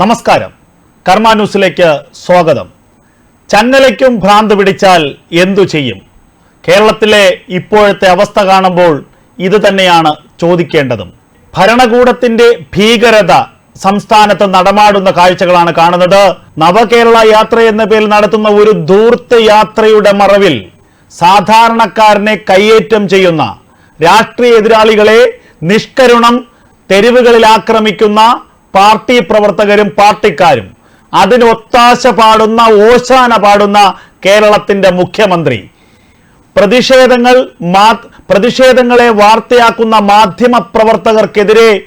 നമസ്കാരം. കർമ്മ ന്യൂസിലേക്ക് സ്വാഗതം. ചങ്ങലയ്ക്കും ഭ്രാന്ത് പിടിച്ചാൽ എന്തു ചെയ്യും? കേരളത്തിലെ ഇപ്പോഴത്തെ അവസ്ഥ കാണുമ്പോൾ ഇത് തന്നെയാണ് ചോദിക്കേണ്ടതും. ഭരണകൂടത്തിന്റെ ഭീകരത സംസ്ഥാനത്ത് നടമാടുന്ന കാഴ്ചകളാണ് കാണുന്നത്. നവകേരള യാത്ര എന്ന പേരിൽ നടത്തുന്ന ഒരു ദൂർത്ത് യാത്രയുടെ മറവിൽ സാധാരണക്കാരനെ കയ്യേറ്റം ചെയ്യുന്ന രാഷ്ട്രീയ എതിരാളികളെ നിഷ്കരുണം തെരുവുകളിൽ ആക്രമിക്കുന്ന പാർട്ടി പ്രവർത്തകരും പാർട്ടിക്കാരും. അതിനൊത്താശ പാടുന്ന ഓശാന പാടുന്ന കേരളത്തിന്റെ മുഖ്യമന്ത്രി. പ്രതിഷേധങ്ങൾ പ്രതിഷേധങ്ങളെ വാർത്തയാക്കുന്ന മാധ്യമ പ്രവർത്തകർക്കെതിരെ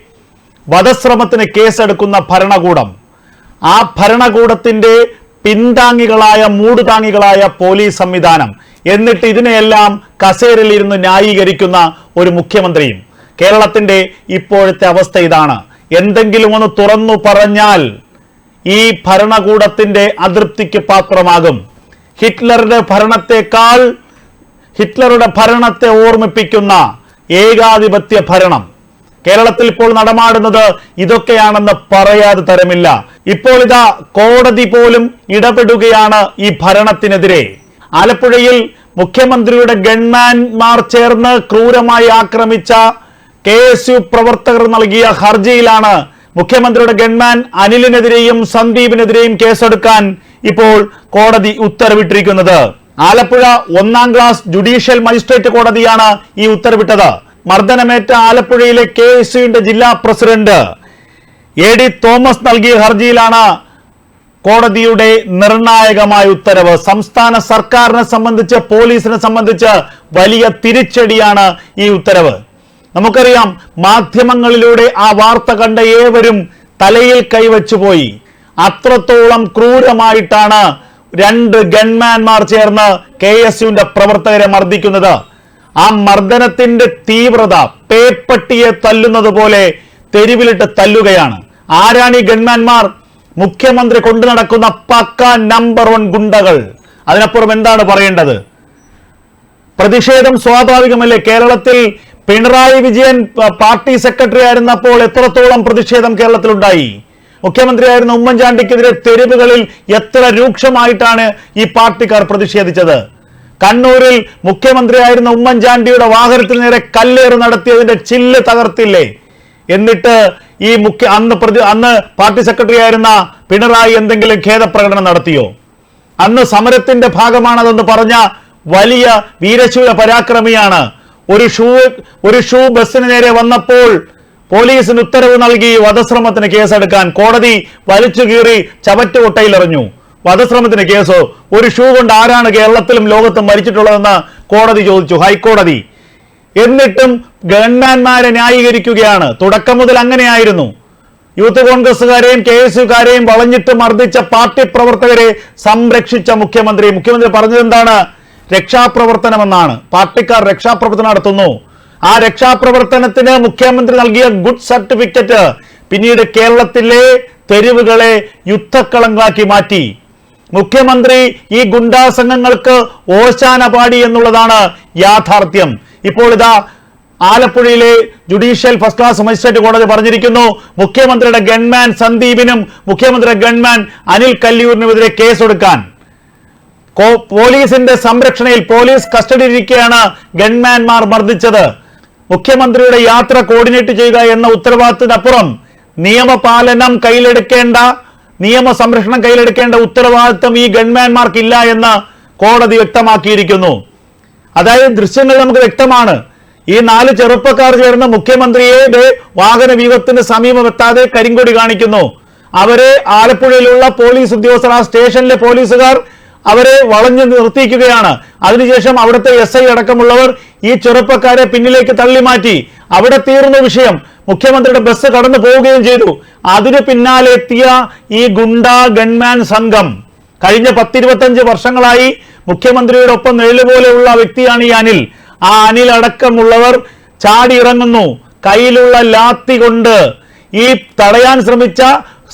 വധശ്രമത്തിന് കേസെടുക്കുന്ന ഭരണകൂടം. ആ ഭരണകൂടത്തിന്റെ പിന്താങ്ങികളായ മൂടുതാങ്ങികളായ പോലീസ് സംവിധാനം. എന്നിട്ട് ഇതിനെയെല്ലാം കസേരയിലിരുന്ന് ന്യായീകരിക്കുന്ന ഒരു മുഖ്യമന്ത്രിയും. കേരളത്തിന്റെ ഇപ്പോഴത്തെ അവസ്ഥ ഇതാണ്. എന്തെങ്കിലും ഒന്ന് തുറന്നു പറഞ്ഞാൽ ഈ ഭരണകൂടത്തിന്റെ അതൃപ്തിക്ക് പാത്രമാകും. ഹിറ്റ്ലറുടെ ഭരണത്തെക്കാൾ ഹിറ്റ്ലറുടെ ഭരണത്തെ ഓർമ്മിപ്പിക്കുന്ന ഏകാധിപത്യ ഭരണം. കേരളത്തിൽ ഇപ്പോൾ നടമാടുന്നത് ഇതൊക്കെയാണെന്ന് പറയാതെ തരമില്ല. ഇപ്പോൾ ഇതാ കോടതി പോലും ഇടപെടുകയാണ് ഈ ഭരണത്തിനെതിരെ. ആലപ്പുഴയിൽ മുഖ്യമന്ത്രിയുടെ ഗൺമാൻമാർ ചേർന്ന് ക്രൂരമായി ആക്രമിച്ച കെ എസ് യു പ്രവർത്തകർ നൽകിയ ഹർജിയിലാണ് മുഖ്യമന്ത്രിയുടെ ഗൺമാൻ അനിലിനെതിരെയും സന്ദീപിനെതിരെയും കേസെടുക്കാൻ ഇപ്പോൾ കോടതി ഉത്തരവിട്ടിരിക്കുന്നത്. ആലപ്പുഴ ഒന്നാം ക്ലാസ് ജുഡീഷ്യൽ മജിസ്ട്രേറ്റ് കോടതിയാണ് ഈ ഉത്തരവിട്ടത്. മർദ്ദനമേറ്റ ആലപ്പുഴയിലെ കെ എസ് യുവിന്റെ ജില്ലാ പ്രസിഡന്റ് എ ഡി തോമസ് നൽകിയ ഹർജിയിലാണ് കോടതിയുടെ നിർണായകമായ ഉത്തരവ്. സംസ്ഥാന സർക്കാരിനെ സംബന്ധിച്ച് പോലീസിനെ സംബന്ധിച്ച് വലിയ തിരിച്ചടിയാണ് ഈ ഉത്തരവ്. നമുക്കറിയാം മാധ്യമങ്ങളിലൂടെ ആ വാർത്ത കണ്ട ഏവരും തലയിൽ കൈവച്ചു പോയി. അത്രത്തോളം ക്രൂരമായിട്ടാണ് രണ്ട് ഗൺമാൻമാർ ചേർന്ന് കെ എസ് യുവിന്റെ പ്രവർത്തകരെ മർദ്ദിക്കുന്നത്. ആ മർദ്ദനത്തിന്റെ തീവ്രത പേപ്പട്ടിയെ തല്ലുന്നത് പോലെ തെരുവിലിട്ട് തല്ലുകയാണ്. ആരാണ് ഈ ഗൺമാൻമാർ? മുഖ്യമന്ത്രി കൊണ്ടു നടക്കുന്ന പക്ക നമ്പർ വൺ ഗുണ്ടകൾ. അതിനപ്പുറം എന്താണ് പറയേണ്ടത്? പ്രതിഷേധം സ്വാഭാവികമല്ലേ? കേരളത്തിൽ പിണറായി വിജയൻ പാർട്ടി സെക്രട്ടറി ആയിരുന്നപ്പോൾ എത്രത്തോളം പ്രതിഷേധം കേരളത്തിലുണ്ടായി? മുഖ്യമന്ത്രിയായിരുന്ന ഉമ്മൻചാണ്ടിക്കെതിരെ തെരുവുകളിൽ എത്ര രൂക്ഷമായിട്ടാണ് ഈ പാർട്ടിക്കാർ പ്രതിഷേധിച്ചത്? കണ്ണൂരിൽ മുഖ്യമന്ത്രിയായിരുന്ന ഉമ്മൻചാണ്ടിയുടെ വാഹനത്തിന് നേരെ കല്ലേറ് നടത്തിയതിന്റെ ചില്ല് തകർത്തില്ലേ? എന്നിട്ട് ഈ മുഖ്യ അന്ന് പ്രതി അന്ന് പാർട്ടി സെക്രട്ടറി ആയിരുന്ന പിണറായി എന്തെങ്കിലും ഖേദപ്രകടനം നടത്തിയോ? അന്ന് സമരത്തിന്റെ ഭാഗമാണതെന്ന് പറഞ്ഞ വലിയ വീരശൂര പരാക്രമിയാണ് ഒരു ഷൂ ഒരു ഷൂ ബസ്സിന് നേരെ വന്നപ്പോൾ പോലീസിന് ഉത്തരവ് നൽകി വധശ്രമത്തിന് കേസെടുക്കാൻ. കോടതി വലിച്ചു കീറി ചവറ്റുകൊട്ടയിലെറിഞ്ഞു വധശ്രമത്തിന് കേസോ. ഒരു ഷൂ കൊണ്ട് ആരാണ് കേരളത്തിലും ലോകത്തും മരിച്ചിട്ടുള്ളതെന്ന് കോടതി ചോദിച്ചു. ഹൈക്കോടതി. എന്നിട്ടും ഗവൺമെന്റ്മാരെ ന്യായീകരിക്കുകയാണ്. തുടക്കം മുതൽ അങ്ങനെയായിരുന്നു. യൂത്ത് കോൺഗ്രസുകാരെയും കെ എസ് യുക്കാരെയും വളഞ്ഞിട്ട് മർദ്ദിച്ച പാർട്ടി പ്രവർത്തകരെ സംരക്ഷിച്ച മുഖ്യമന്ത്രി. മുഖ്യമന്ത്രി പറഞ്ഞത് എന്താണ്? രക്ഷാപ്രവർത്തനമെന്നാണ്. പാർട്ടിക്കാർ രക്ഷാപ്രവർത്തനം നടത്തുന്നു. ആ രക്ഷാപ്രവർത്തനത്തിന് മുഖ്യമന്ത്രി നൽകിയ ഗുഡ് സർട്ടിഫിക്കറ്റ് പിന്നീട് കേരളത്തിലെ തെരുവുകളെ യുദ്ധക്കളങ്ങളാക്കി മാറ്റി. മുഖ്യമന്ത്രി ഈ ഗുണ്ടാ സംഘങ്ങൾക്ക് ഓശാന പാടി എന്നുള്ളതാണ് യാഥാർത്ഥ്യം. ഇപ്പോൾ ഇതാ ആലപ്പുഴയിലെ ജുഡീഷ്യൽ ഫസ്റ്റ് ക്ലാസ് മജിസ്ട്രേറ്റ് കോടതി പറഞ്ഞിരിക്കുന്നു മുഖ്യമന്ത്രിയുടെ ഗൺമാൻ സന്ദീപിനും മുഖ്യമന്ത്രിയുടെ ഗൺമാൻ അനിൽ കല്ലിയൂരിനുമെതിരെ കേസെടുക്കാൻ. പോലീസിന്റെ സംരക്ഷണയിൽ പോലീസ് കസ്റ്റഡിയിലിരിക്കെയാണ് ഗൺമാൻമാർ മർദ്ദിച്ചത്. മുഖ്യമന്ത്രിയുടെ യാത്ര കോർഡിനേറ്റ് ചെയ്യുക എന്ന ഉത്തരവാദിത്തത്തിനപ്പുറം നിയമപാലനം കയ്യിലെടുക്കേണ്ട നിയമ സംരക്ഷണം കയ്യിലെടുക്കേണ്ട ഉത്തരവാദിത്തം ഈ ഗൺമാൻമാർക്കില്ല എന്ന് കോടതി വ്യക്തമാക്കിയിരിക്കുന്നു. അതായത് ദൃശ്യങ്ങൾ നമുക്ക് വ്യക്തമാണ്. ഈ നാല് ചെറുപ്പക്കാർ ചേർന്ന് മുഖ്യമന്ത്രിയെ ദേ വാഹന വ്യൂഹത്തിന് സമീപമെത്താതെ കരിങ്കൊടി കാണിക്കുന്നു. അവരെ ആലപ്പുഴയിലുള്ള പോലീസ് ഉദ്യോഗസ്ഥർ ആ സ്റ്റേഷനിലെ പോലീസുകാർ അവരെ വളഞ്ഞു നിർത്തിക്കുകയാണ് അതിനുശേഷം അവിടുത്തെ എസ് ഐ അടക്കമുള്ളവർ ഈ ചെറുപ്പക്കാരെ പിന്നിലേക്ക് തള്ളി മാറ്റി. അവിടെ തീർന്ന വിഷയം മുഖ്യമന്ത്രിയുടെ ബസ് കടന്നു പോവുകയും ചെയ്തു. അതിന് പിന്നാലെ എത്തിയ ഈ ഗുണ്ട ഗൺമാൻ സംഘം. കഴിഞ്ഞ പത്തിരുപത്തഞ്ച് വർഷങ്ങളായി മുഖ്യമന്ത്രിയുടെ ഒപ്പം നിഴൽ പോലെയുള്ള വ്യക്തിയാണ് ഈ അനിൽ. ആ അനിൽ അടക്കമുള്ളവർ ചാടി ഇറങ്ങുന്നു. കയ്യിലുള്ള ലാത്തി കൊണ്ട് ഈ തടയാൻ ശ്രമിച്ച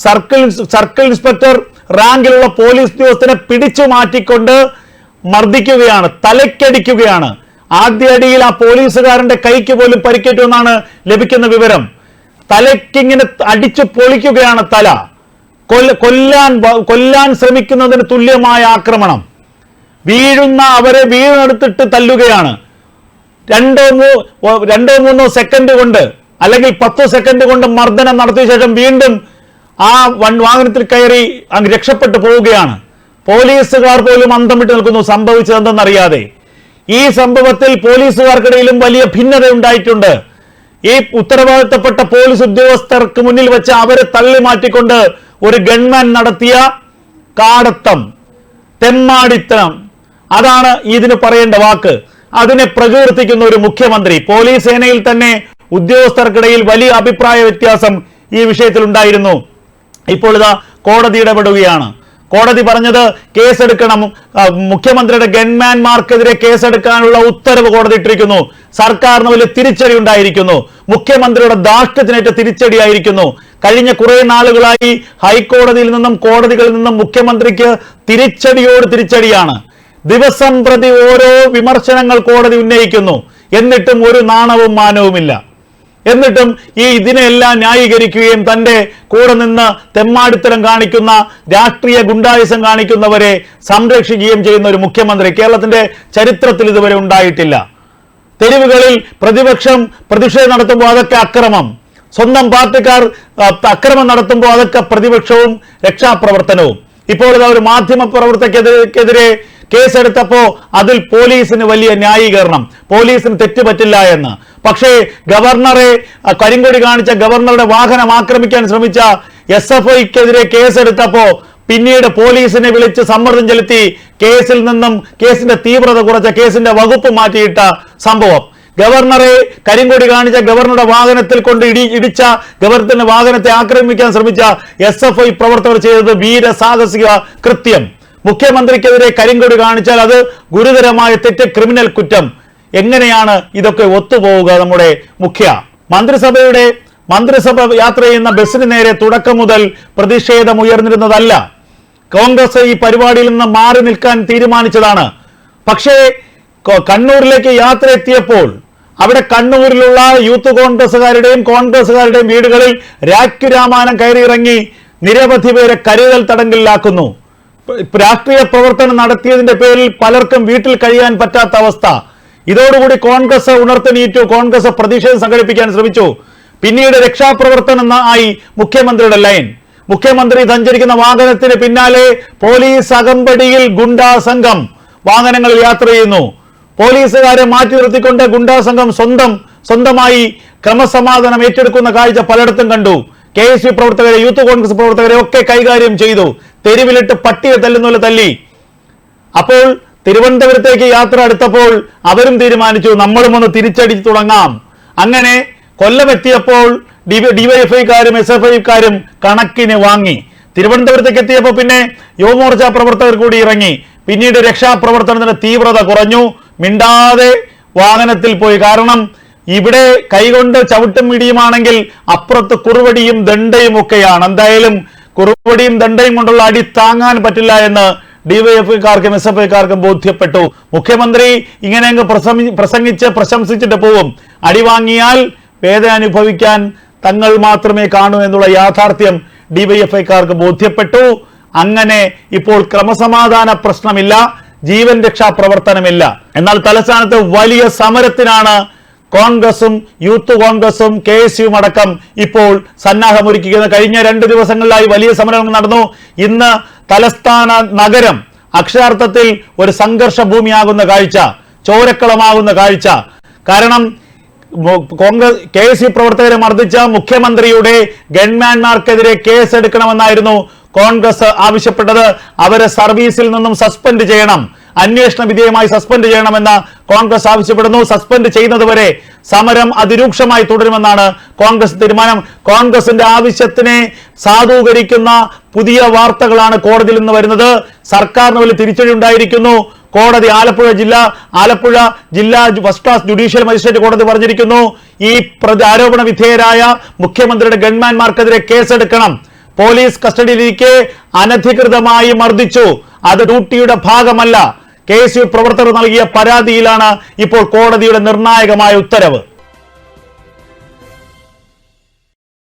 സർക്കിൾ സർക്കിൾ ഇൻസ്പെക്ടർ റാങ്കിലുള്ള പോലീസ് ഉദ്യോഗസ്ഥനെ പിടിച്ചു മാറ്റിക്കൊണ്ട് മർദ്ദിക്കുകയാണ് തലയ്ക്കടിക്കുകയാണ് ആദ്യ അടിയിൽ ആ പോലീസുകാരന്റെ കൈക്ക് പോലും പരിക്കേറ്റു എന്നാണ് ലഭിക്കുന്ന വിവരം. തലയ്ക്കിങ്ങനെ അടിച്ചു പൊളിക്കുകയാണ് തല. കൊല്ല കൊല്ലാൻ കൊല്ലാൻ ശ്രമിക്കുന്നതിന് തുല്യമായ ആക്രമണം. വീഴുന്ന അവരെ വീണെടുത്തിട്ട് തല്ലുകയാണ്. രണ്ടോ മൂ രണ്ടോ മൂന്നോ സെക്കൻഡ് കൊണ്ട് അല്ലെങ്കിൽ പത്തോ സെക്കൻഡ് കൊണ്ട് മർദ്ദനം നടത്തിയ ശേഷം വീണ്ടും ആ വൺ വാഹനത്തിൽ കയറി അങ്ങ് രക്ഷപ്പെട്ടു പോവുകയാണ്. പോലീസുകാർ പോലും അന്തം വിട്ട് നിൽക്കുന്നു. സംഭവിച്ചതെന്തെന്നറിയാതെ. ഈ സംഭവത്തിൽ പോലീസുകാർക്കിടയിലും വലിയ ഭിന്നത ഉണ്ടായിട്ടുണ്ട്. ഈ ഉത്തരവാദിത്തപ്പെട്ട പോലീസ് ഉദ്യോഗസ്ഥർക്ക് മുന്നിൽ വെച്ച് അവരെ തള്ളി മാറ്റിക്കൊണ്ട് ഒരു ഗൺമാൻ നടത്തിയ കാടത്തം തെമ്മാടിത്തം. അതാണ് ഇതിന് പറയേണ്ട വാക്ക്. അതിനെ പ്രകീർത്തിക്കുന്ന ഒരു മുഖ്യമന്ത്രി. പോലീസ് സേനയിൽ തന്നെ ഉദ്യോഗസ്ഥർക്കിടയിൽ വലിയ അഭിപ്രായ വ്യത്യാസം ഈ വിഷയത്തിൽ ഉണ്ടായിരുന്നു ഇപ്പോൾ ഇതാ കോടതി ഇടപെടുകയാണ്. കോടതി പറഞ്ഞത് കേസെടുക്കണം. മുഖ്യമന്ത്രിയുടെ ഗൺമാൻമാർക്കെതിരെ കേസെടുക്കാനുള്ള ഉത്തരവ് കോടതി ഇട്ടിരിക്കുന്നു. സർക്കാരിന് വലിയ തിരിച്ചടി ഉണ്ടായിരിക്കുന്നു. മുഖ്യമന്ത്രിയുടെ ദാഷ്ട്യത്തിനേറ്റ തിരിച്ചടിയായിരിക്കുന്നു. കഴിഞ്ഞ കുറെ നാളുകളായി ഹൈക്കോടതിയിൽ നിന്നും കോടതികളിൽ നിന്നും മുഖ്യമന്ത്രിക്ക് തിരിച്ചടിയോട് തിരിച്ചടിയാണ്. ദിവസം പ്രതി ഓരോ വിമർശനങ്ങൾ കോടതി ഉന്നയിക്കുന്നു. എന്നിട്ടും ഒരു നാണവും മാനവുമില്ല. എന്നിട്ടും ഈ ഇതിനെല്ലാം ന്യായീകരിക്കുകയും തന്റെ കൂടെ നിന്ന് തെമ്മാടിത്തരം കാണിക്കുന്ന രാഷ്ട്രീയ ഗുണ്ടായുസം കാണിക്കുന്നവരെ സംരക്ഷിക്കുകയും ചെയ്യുന്ന ഒരു മുഖ്യമന്ത്രി കേരളത്തിന്റെ ചരിത്രത്തിൽ ഇതുവരെ ഉണ്ടായിട്ടില്ല. തെരുവുകളിൽ പ്രതിപക്ഷം പ്രതിഷേധം നടത്തുമ്പോൾ അതൊക്കെ അക്രമം. സ്വന്തം പാർട്ടിക്കാർ അക്രമം നടത്തുമ്പോൾ അതൊക്കെ പ്രതിപക്ഷവും രക്ഷാപ്രവർത്തനവും. ഇപ്പോൾ ഒരു മാധ്യമ പ്രവർത്തകക്കെതിരെ കേസെടുത്തപ്പോ അതിൽ പോലീസിന് വലിയ ന്യായീകരണം. പോലീസിന് തെറ്റുപറ്റില്ല എന്ന്. പക്ഷേ ഗവർണറെ കരിങ്കൊടി കാണിച്ച ഗവർണറുടെ വാഹനം ആക്രമിക്കാൻ ശ്രമിച്ച എസ് എഫ് ഐക്കെതിരെ കേസെടുത്തപ്പോ പിന്നീട് പോലീസിനെ വിളിച്ച് സമ്മർദ്ദം ചെലുത്തി കേസിൽ നിന്നും കേസിന്റെ തീവ്രത കുറച്ച കേസിന്റെ വകുപ്പ് മാറ്റിയിട്ട സംഭവം. ഗവർണറെ കരിങ്കൊടി കാണിച്ച ഗവർണറുടെ വാഹനത്തിൽ കൊണ്ട് ഇടി ഇടിച്ച ഗവർണറിന്റെ വാഹനത്തെ ആക്രമിക്കാൻ ശ്രമിച്ച എസ് എഫ് ഐ പ്രവർത്തകർ ചെയ്തത് വീരസാഹസിക കൃത്യം. മുഖ്യമന്ത്രിക്കെതിരെ കരിങ്കൊടി കാണിച്ചാൽ അത് ഗുരുതരമായ തെറ്റ് ക്രിമിനൽ കുറ്റം. എങ്ങനെയാണ് ഇതൊക്കെ ഒത്തുപോവുക നമ്മുടെ മുഖ്യ? മന്ത്രിസഭയുടെ മന്ത്രിസഭ യാത്ര ചെയ്യുന്ന ബസ്സിന് നേരെ തുടക്കം മുതൽ പ്രതിഷേധം ഉയർന്നിരുന്നതല്ല. കോൺഗ്രസ് ഈ പരിപാടിയിൽ നിന്ന് മാറി നിൽക്കാൻ തീരുമാനിച്ചതാണ്. പക്ഷേ കണ്ണൂരിലേക്ക് യാത്ര എത്തിയപ്പോൾ അവിടെ കണ്ണൂരിലുള്ള യൂത്ത് കോൺഗ്രസുകാരുടെയും കോൺഗ്രസുകാരുടെയും വീടുകളിൽ രാഖ്യരാമാനം കയറിയിറങ്ങി നിരവധി പേരെ കരുതൽ തടങ്കലിലാക്കുന്നു. രാഷ്ട്രീയ പ്രവർത്തനം നടത്തിയതിന്റെ പേരിൽ പലർക്കും വീട്ടിൽ കഴിയാൻ പറ്റാത്ത അവസ്ഥ. ഇതോടുകൂടി കോൺഗ്രസ് ഉണർത്തിനീറ്റു. കോൺഗ്രസ് പ്രതിഷേധം സംഘടിപ്പിക്കാൻ ശ്രമിച്ചു. പിന്നീട് രക്ഷാപ്രവർത്തനം ആയി മുഖ്യമന്ത്രിയുടെ ലൈൻ. മുഖ്യമന്ത്രി സഞ്ചരിക്കുന്ന വാഹനത്തിന് പിന്നാലെ പോലീസ് അകമ്പടിയിൽ ഗുണ്ടാ സംഘം വാഹനങ്ങളിൽ യാത്ര ചെയ്യുന്നു. പോലീസുകാരെ മാറ്റി നിർത്തിക്കൊണ്ട് ഗുണ്ടാ സംഘം സ്വന്തം സ്വന്തമായി ക്രമസമാധാനം ഏറ്റെടുക്കുന്ന കാഴ്ച പലയിടത്തും കണ്ടു. കെ എസ് യു പ്രവർത്തകരെ യൂത്ത് കോൺഗ്രസ് പ്രവർത്തകരെ ഒക്കെ കൈകാര്യം ചെയ്തു. തെരുവിലിട്ട് പട്ടിയെ തല്ലുന്ന പോലെ തല്ലി. അപ്പോൾ തിരുവനന്തപുരത്തേക്ക് യാത്ര അടുത്തപ്പോൾ അവരും തീരുമാനിച്ചു നമ്മളും ഒന്ന് തിരിച്ചടിച്ചു തുടങ്ങാം. അങ്ങനെ കൊല്ലമെത്തിയപ്പോൾ ഡിവൈഎഫ്ഐക്കാരും എസ് എഫ് ഐക്കാരും കണക്കിന് വാങ്ങി. തിരുവനന്തപുരത്തേക്ക് എത്തിയപ്പോൾ പിന്നെ യുവമോർച്ച പ്രവർത്തകർ കൂടി ഇറങ്ങി. പിന്നീട് രക്ഷാപ്രവർത്തനത്തിന്റെ തീവ്രത കുറഞ്ഞു. മിണ്ടാതെ വാഹനത്തിൽ പോയി. കാരണം ഇവിടെ കൈകൊണ്ട് ചവിട്ടും ഇടിയുമാണെങ്കിൽ അപ്പുറത്ത് കുറുവടിയും ദണ്ഡയും ഒക്കെയാണ്. എന്തായാലും കുറുവടിയും ദണ്ഡയും കൊണ്ടുള്ള അടി താങ്ങാൻ പറ്റില്ല എന്ന് ഡിവൈഎഫ്ഐക്കാർക്കും എസ് എഫ് ഐക്കാർക്കും ബോധ്യപ്പെട്ടു. മുഖ്യമന്ത്രി ഇങ്ങനെ അങ്ങ് പ്രസംഗി- പ്രസംഗിച്ച് പ്രശംസിച്ചിട്ട് പോവും. അടി വാങ്ങിയാൽ വേദന അനുഭവിക്കാൻ തങ്ങൾ മാത്രമേ കാണൂ എന്നുള്ള യാഥാർത്ഥ്യം ഡിവൈഎഫ്ഐക്കാർക്ക് ബോധ്യപ്പെട്ടു. അങ്ങനെ ഇപ്പോൾ ക്രമസമാധാന പ്രശ്നമില്ല ജീവൻ രക്ഷാ പ്രവർത്തനമില്ല. എന്നാൽ തലസ്ഥാനത്ത് വലിയ സമരത്തിനാണ് കോൺഗ്രസും യൂത്ത് കോൺഗ്രസും കെ എസ് യുവും അടക്കം ഇപ്പോൾ സന്നാഹമൊരുക്കിയത് കഴിഞ്ഞ രണ്ട് ദിവസങ്ങളിലായി വലിയ സമരങ്ങൾ നടന്നു. ഇന്ന് തലസ്ഥാന നഗരം അക്ഷരാർത്ഥത്തിൽ ഒരു സംഘർഷ ഭൂമിയാകുന്ന കാഴ്ച ചോരക്കളമാകുന്ന കാഴ്ച. കാരണം കോൺഗ്രസ് കെ എസ് യു പ്രവർത്തകരെ മർദ്ദിച്ച മുഖ്യമന്ത്രിയുടെ ഗൺമാൻമാർക്കെതിരെ കേസ് എടുക്കണമെന്നായിരുന്നു കോൺഗ്രസ് ആവശ്യപ്പെട്ടത്. അവരെ സർവീസിൽ നിന്നും സസ്പെൻഡ് ചെയ്യണം. അന്വേഷണ വിധേയമായി സസ്പെൻഡ് ചെയ്യണമെന്ന് കോൺഗ്രസ് ആവശ്യപ്പെടുന്നു. സസ്പെൻഡ് ചെയ്യുന്നതുവരെ സമരം അതിരൂക്ഷമായി തുടരുമെന്നാണ് കോൺഗ്രസ് തീരുമാനം. കോൺഗ്രസിന്റെ ആവശ്യത്തിനെ സാധൂകരിക്കുന്ന പുതിയ വാർത്തകളാണ് കോടതിയിൽ നിന്ന് വരുന്നത്. സർക്കാരിന് വലിയ തിരിച്ചടി ഉണ്ടായിരിക്കുന്നു. കോടതി ആലപ്പുഴ ജില്ല ആലപ്പുഴ ജില്ലാ ഫസ്റ്റ് ക്ലാസ് ജുഡീഷ്യൽ മജിസ്ട്രേറ്റ് കോടതി പറഞ്ഞിരിക്കുന്നു. ഈ ആരോപണ വിധേയരായ മുഖ്യമന്ത്രിയുടെ ഗൺമാൻമാർക്കെതിരെ കേസെടുക്കണം. പോലീസ് കസ്റ്റഡിയിലിരിക്കെ അനധികൃതമായി മർദ്ദിച്ചു. അത് ഡ്യൂട്ടിയുടെ ഭാഗമല്ല. കെ എസ് യു പ്രവർത്തകർ നൽകിയ പരാതിയിലാണ് ഇപ്പോൾ കോടതിയുടെ നിർണായകമായ ഉത്തരവ്.